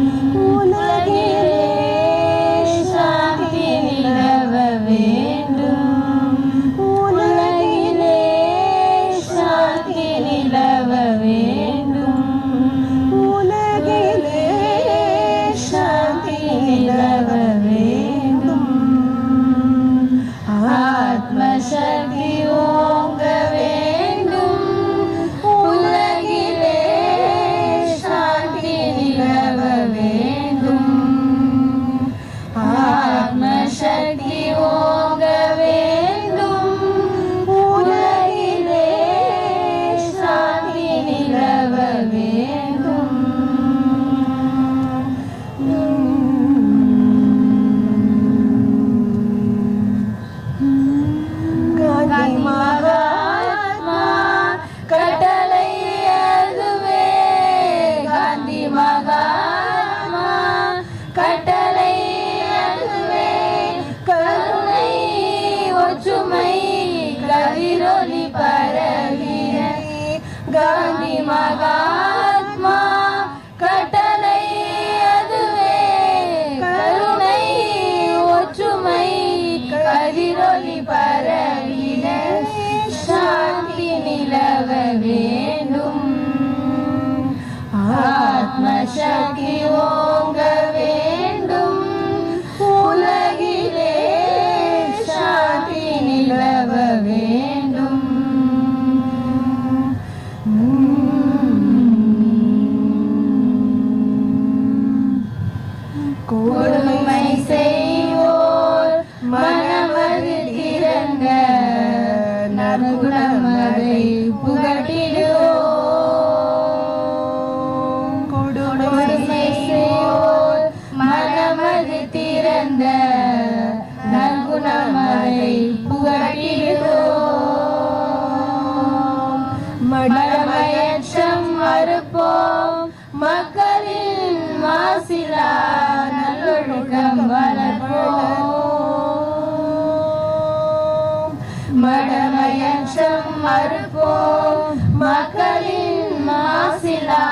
Oh. मयि गहिरोनि परमिरे गानि मगा புகட்டிடுவோம் மடமயற்றம் மறுப்போம் மக்களின் வாசிலா நல்லொழுக்கம் வளர்ப்போம் மடமயற்றம் மறுப்போம் மக்களின் வாசிலா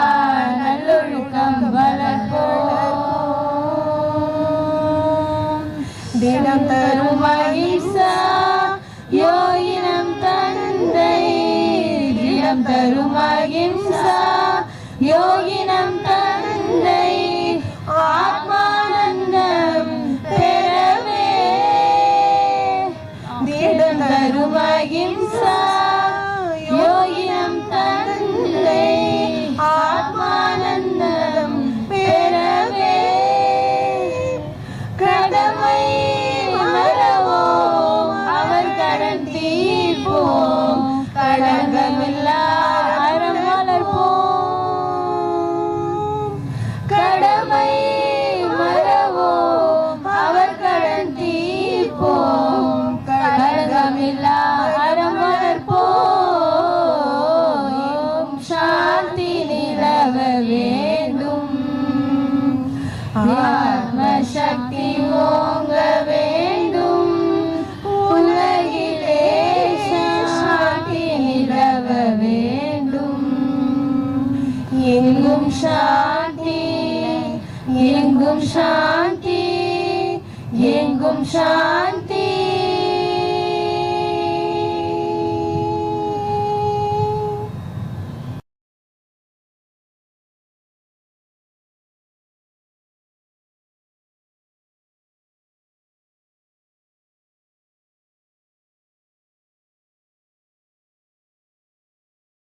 நல்லொழுக்கம் வளர்ப்போம் தினம் தரும் தரும் அகிம்சா யோகினம் தந்தை ஆத்மானந்தம் பெறவே. தீடம் தரும் அகிம்சா ஆத்ம சக்தி ஓங்க வேண்டும் உலகிலே சாந்தி நிலவ வேண்டும் எங்கும் சாந்தி எங்கும் சாந்தி எங்கும் சாந்தி.